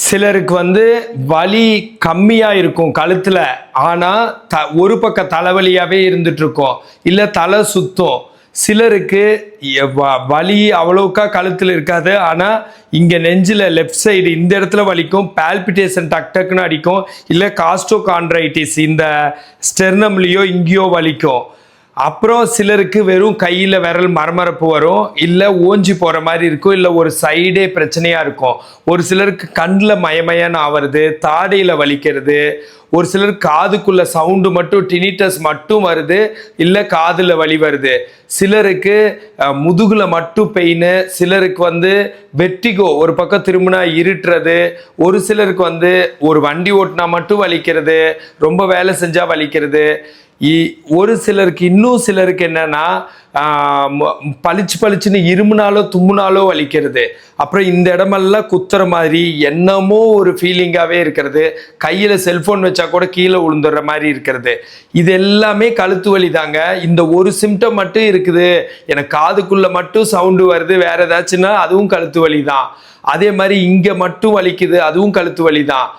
சிலருக்கு வந்து வலி கம்மியாக இருக்கும் கழுத்தில். ஆனால் த ஒரு பக்க தலைவலியாகவே இருந்துட்டு இல்லை தலை சுத்தம். சிலருக்கு வ- வலி அவ்வளோக்கா கழுத்தில் இருக்காது. ஆனால் இங்கே நெஞ்சில் லெஃப்ட் சைடு இந்த இடத்துல வலிக்கும். பால்பிட்டேஷன் டக் டக்குன்னு அடிக்கும். இல்லை காஸ்டோகான்ட்ரைட்டிஸ் இந்த ஸ்டெர்னம்லேயோ இங்கேயோ வலிக்கும். அப்புறம் சிலருக்கு வெறும் கையில் விரல் மரமரப்பு வரும் இல்லை ஓஞ்சி போகிற மாதிரி இருக்கும் இல்லை ஒரு சைடே பிரச்சனையாக இருக்கும். ஒரு சிலருக்கு கண்ணில் மயமயன்னு ஆவறது தாடையில் வலிக்கிறது ஒரு சிலர் காதுக்குள்ள சவுண்டு மட்டும் டினிட்டஸ் மட்டும் வருது இல்லை காதில் வலி வருது. சிலருக்கு முதுகில் முதுகுல மட்டும் பெயின் சிலருக்கு வந்து வெட்டிகோ ஒரு பக்கம் திரும்பினா இருட்டுறது ஒரு சிலருக்கு வந்து ஒரு வண்டி ஓட்டினா மட்டும் வலிக்கிறது ரொம்ப வேலை செஞ்சால் வலிக்கிறது. ஒரு சிலருக்கு இன்னும் சிலருக்கு என்னன்னா ம- பளிச்சு பளிச்சுன்னு இருமுனாலோ தும்முனாலோ வலிக்கிறது. அப்புறம் இந்த இடமெல்லாம் குத்துற மாதிரி என்னமோ ஒரு ஃபீலிங்காகவே இருக்கிறது. கையில் செல்ஃபோன் வச்சா கூட கீழே விழுந்துடுற மாதிரி இருக்கிறது. இது எல்லாமே கழுத்து வலி தாங்க. இந்த ஒரு சிம்டம் மட்டும் இருக்குது. எனக்கு காதுக்குள்ளே மட்டும் சவுண்டு வருது. வேற ஏதாச்சுன்னா அதுவும் கழுத்து வலி தான். அதே மாதிரி இங்கே மட்டும் வலிக்குது. அதுவும் கழுத்து வலி தான்.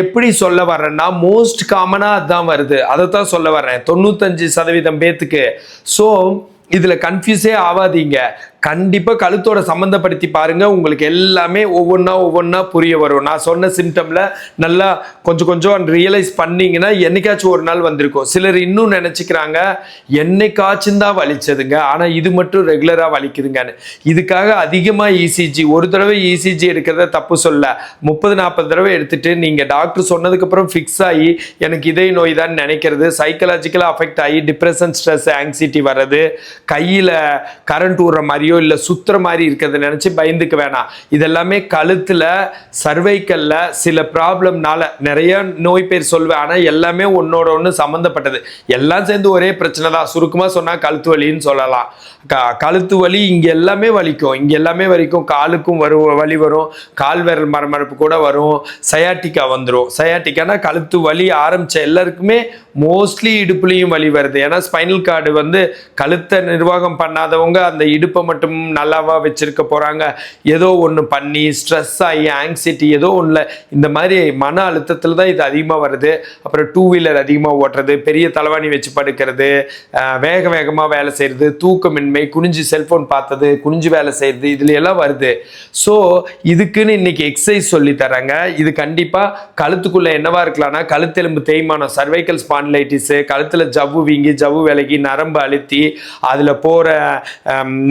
எப்படி சொல்ல வர்றேன்னா மோஸ்ட் காமனாக அதுதான் வருது. அதை தான் சொல்ல வர்றேன். தொண்ணூத்தஞ்சு சதவீதம் பேத்துக்கு. ஸோ இதில் கன்ஃபியூஸே ஆகாதீங்க. கண்டிப்பாக கழுத்தோட சம்மந்தப்படுத்தி பாருங்கள் உங்களுக்கு எல்லாமே ஒவ்வொன்றா ஒவ்வொன்றா புரிய வரும். நான் சொன்ன சிம்டமில் நல்லா கொஞ்சம் கொஞ்சம் ரியலைஸ் பண்ணீங்கன்னா என்னைக்காச்சும் ஒரு நாள் வந்திருக்கும். சிலர் இன்னும் நினச்சிக்கிறாங்க என்னைக்காச்சும் தான் வலிச்சதுங்க. ஆனால் இது மட்டும் ரெகுலராக வலிக்குதுங்கன்னு. இதுக்காக அதிகமாக இசிஜி ஒரு தடவை இசிஜி எடுக்கிறத தப்பு சொல்ல. முப்பது நாற்பது தடவை எடுத்துகிட்டு நீங்கள் டாக்டர் சொன்னதுக்கப்புறம் ஃபிக்ஸ் ஆகி எனக்கு இதய நோய் தான் நினைக்கிறது. சைக்கலாஜிக்கலாக அஃபெக்ட் ஆகி டிப்ரெஷன் ஸ்ட்ரெஸ் ஆங்ஸைட்டி வர்றது. கையில் கரண்ட் விடுற மாதிரி மாதிரியோ இல்லை சுத்துற மாதிரி இருக்கிறத நினச்சி பயந்துக்க வேணாம். இதெல்லாமே கழுத்தில் சர்வைக்கல்ல சில ப்ராப்ளம்னால நிறைய நோய் பேர் சொல்வேன் ஆனால் எல்லாமே ஒன்னோட ஒன்று சம்மந்தப்பட்டது எல்லாம் சேர்ந்து ஒரே பிரச்சனை தான். சுருக்கமாக சொன்னால் கழுத்து வலின்னு சொல்லலாம். க கழுத்து வலி இங்கே எல்லாமே வலிக்கும். இங்கே எல்லாமே வலிக்கும். காலுக்கும் வரும் வலி வரும். கால் விரல் மரமரப்பு கூட வரும். சயாட்டிக்கா வந்துடும் சயாட்டிக்கானா கழுத்து வலி ஆரம்பித்த எல்லாருக்குமே மோஸ்ட்லி இடுப்புலையும் வலி வருது. ஏன்னா ஸ்பைனல் கார்டு வந்து கழுத்தை நிர்வாகம் பண்ணாதவங்க அந்த இடுப்பை மட்டும் மட்டும் நல்லாவா வச்சிருக்க போறாங்க. ஏதோ ஒன்று பண்ணி ஸ்ட்ரெஸ் ஆகி ஆங்ஸைட்டி ஏதோ ஒன்றில் இந்த மாதிரி மன அழுத்தத்தில் தான் இது அதிகமாக வருது. அப்புறம் டூ வீலர் அதிகமாக ஓட்டுறது பெரிய தலைவாணி வச்சு படுக்கிறது வேக வேகமாக வேலை செய்கிறது தூக்கமின்மை குனிஞ்சு செல்ஃபோன் பார்த்தது குனிஞ்சு வேலை செய்கிறது இதில் எல்லாம் வருது. ஸோ இதுக்குன்னு இன்னைக்கு எக்ஸசைஸ் சொல்லி தராங்க இது கண்டிப்பாக கழுத்துக்குள்ளே என்னவா இருக்கலாம்னா கழுத்தெலும்பு தேய்மானம் சர்வைக்கல் ஸ்பான்லைட்டிஸு கழுத்தில் ஜவ்வு வீங்கி ஜவ்வு விலகி நரம்பு அழுத்தி அதில் போகிற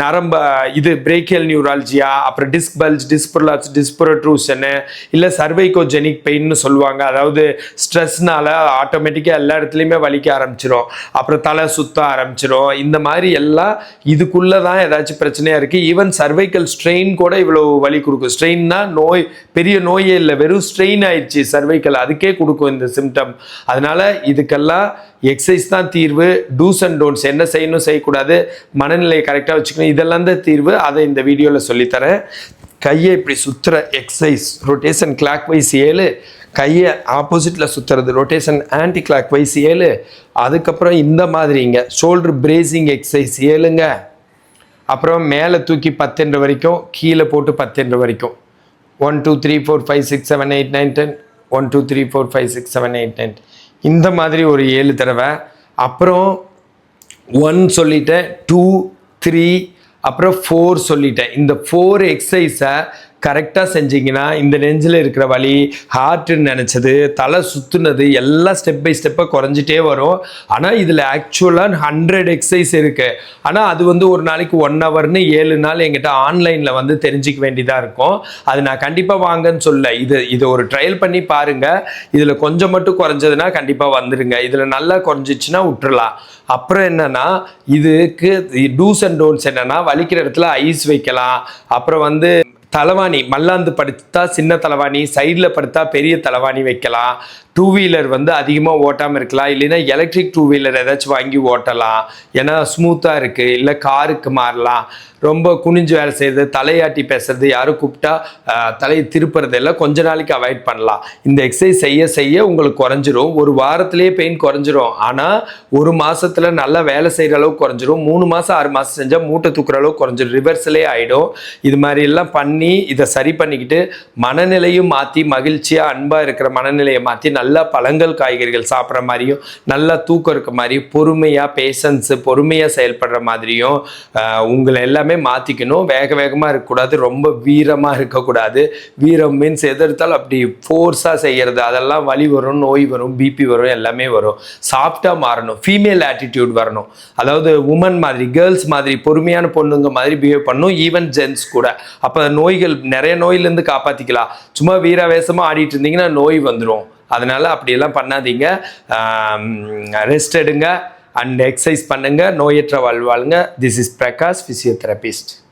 நரம்பு இது பிரேக்கியல் நியூராலஜியா அப்புறம் டிஸ்க் பல்ஜ் டிஸ்பிரலாஜ் டிஸ்பிரட்ரூஷனு இல்லை சர்வைகோஜெனிக் பெயின்னு சொல்லுவாங்க. அதாவது ஸ்ட்ரெஸ்னால ஆட்டோமேட்டிக்காக எல்லா இடத்துலையுமே வலிக்க ஆரம்பிச்சிடும் அப்புறம் தலை சுத்த ஆரம்பிச்சிடும் இந்த மாதிரி எல்லாம் இதுக்குள்ளே தான் ஏதாச்சும் பிரச்சனையாக இருக்குது ஈவன் சர்வைக்கல் ஸ்ட்ரெயின் கூட இவ்வளோ வலி கொடுக்கும். ஸ்ட்ரெயின்னா நோய் பெரிய நோயே இல்லை. வெறும் ஸ்ட்ரெயின் ஆயிடுச்சு சர்வைக்கல் அதுக்கே கொடுக்கும் இந்த சிம்டம் அதனால இதுக்கெல்லாம் எக்ஸசைஸ் தான் தீர்வு டூஸ் அண்ட் டோன்ட்ஸ் என்ன செய்யணும் செய்யக்கூடாது. மனநிலையை கரெக்டாக வச்சுக்கணும். இதெல்லாம் தான் தீர்வு. அதை இந்த வீடியோவில் சொல்லித்தரேன். கையை இப்படி சுற்றுற எக்ஸசைஸ் ரொட்டேஷன் கிளாக் வைஸ் ஏழு. கையை ஆப்போசிட்டில் சுற்றுறது ரொட்டேஷன் ஆன்டி கிளாக் வைஸ் ஏழு. அதுக்கப்புறம் இந்த மாதிரிங்க ஷோல்டர் பிரேசிங் எக்ஸசைஸ் ஏழுங்க. அப்புறம் மேலே தூக்கி பத்துன்ற வரைக்கும் கீழே போட்டு பத்துன்ற வரைக்கும். One two three four five six seven eight nine ten one two three four five six seven eight nine இந்த மாதிரி ஒரு ஏழு தடவை. அப்புறம் ஒன் சொல்லிட்டேன் டூ த்ரீ அப்புறம் ஃபோர் சொல்லிட்டேன். இந்த ஃபோர் எக்ஸசைஸை கரெக்டாக செஞ்சீங்கன்னா இந்த நெஞ்சில் இருக்கிற வலி ஹார்ட்டுன்னு நினச்சது தலை சுற்றுனது எல்லாம் ஸ்டெப் பை ஸ்டெப்பாக குறைஞ்சிட்டே வரும். ஆனால் இதில் ஆக்சுவலாக ஹண்ட்ரட் எக்ஸசைஸ் இருக்குது ஆனால் அது வந்து ஒரு நாளைக்கு ஒன் ஹவர்னு ஏழு நாள் எங்கிட்ட ஆன்லைனில் வந்து தெரிஞ்சிக்க வேண்டியதாக இருக்கும். அது நான் கண்டிப்பாக வாங்கன்னு சொல்ல இது இது ஒரு ட்ரையல் பண்ணி பாருங்கள் இதில் கொஞ்சம் மட்டும் குறைஞ்சதுன்னா கண்டிப்பாக வந்துடுங்க இதில் நல்லா குறைஞ்சிச்சுன்னா விட்டுறலாம் அப்புறம் என்னென்னா இதுக்கு டூஸ் அண்ட் டோன்ஸ் என்னென்னா வலிக்கிற இடத்துல ஐஸ் வைக்கலாம். அப்புறம் வந்து தலைவாணி மல்லாந்து படுத்தா சின்ன தலைவாணி சைடில் படுத்தா பெரிய தலைவாணி வைக்கலாம். டூ வீலர் வந்து அதிகமாக ஓட்டாமல் இருக்கலாம். இல்லைன்னா எலக்ட்ரிக் டூ வீலர் ஏதாச்சும் வாங்கி ஓட்டலாம். ஏன்னா ஸ்மூத்தாக இருக்குது இல்லை காருக்கு மாறலாம். ரொம்ப குனிஞ்சு வேலை செய்கிறது தலையாட்டி பேசுறது யாரும் கூப்பிட்டா தலையை திருப்புறது எல்லாம் கொஞ்ச நாளைக்கு அவாய்ட் பண்ணலாம். இந்த எக்ஸசைஸ் செய்ய செய்ய உங்களுக்கு குறைஞ்சிரும். ஒரு வாரத்திலேயே பெயின் குறைஞ்சிரும். ஆனால் ஒரு மாதத்தில் நல்லா வேலை செய்கிற அளவுக்கு குறைஞ்சிரும். மூணு மாதம் ஆறு மாதம் செஞ்சால் மூட்டை தூக்குற அளவுக்கு குறைஞ்சிரும். ரிவர்ஸ்லே ஆகிடும் இது மாதிரி எல்லாம் பண்ணி இதை சரி பண்ணிக்கிட்டு மனநிலையும் மாற்றி மகிழ்ச்சியாக அன்பாக இருக்கிற மனநிலையை மாற்றி நல்லா பழங்கள் காய்கறிகள் சாப்பிட்ற மாதிரியும் நல்லா தூக்கம் இருக்க மாதிரியும் பொறுமையாக பேஷன்ஸு பொறுமையாக செயல்படுற மாதிரியும் உங்களை எல்லாமே மாற்றிக்கணும் வேக வேகமாக இருக்கக்கூடாது. ரொம்ப வீரமாக இருக்கக்கூடாது. வீரம் மீன்ஸ் எது அப்படி ஃபோர்ஸாக செய்கிறது அதெல்லாம் வலி வரும் நோய் வரும் பிபி வரும் எல்லாமே வரும். சாஃப்டாக மாறணும். ஃபீமேல் ஆட்டிடியூட் வரணும். அதாவது உமன் மாதிரி கேர்ள்ஸ் மாதிரி பொறுமையான பொண்ணுங்க மாதிரி பிஹேவ் பண்ணணும். ஈவன் ஜென்ஸ் கூட. அப்போ நோய்கள் நிறைய நோயிலேருந்து காப்பாற்றிக்கலாம் சும்மா வீராவேசமாக ஆடிட்டு இருந்தீங்கன்னா நோய் வந்துடும் அதனால் அப்படியெல்லாம் பண்ணாதீங்க. ரெஸ்ட் எடுங்க. அண்ட் எக்ஸசைஸ் பண்ணுங்கள் நோயற்ற வாழ்வாளுங்க திஸ் இஸ் பிரகாஷ் ஃபிசியோதெரபிஸ்ட்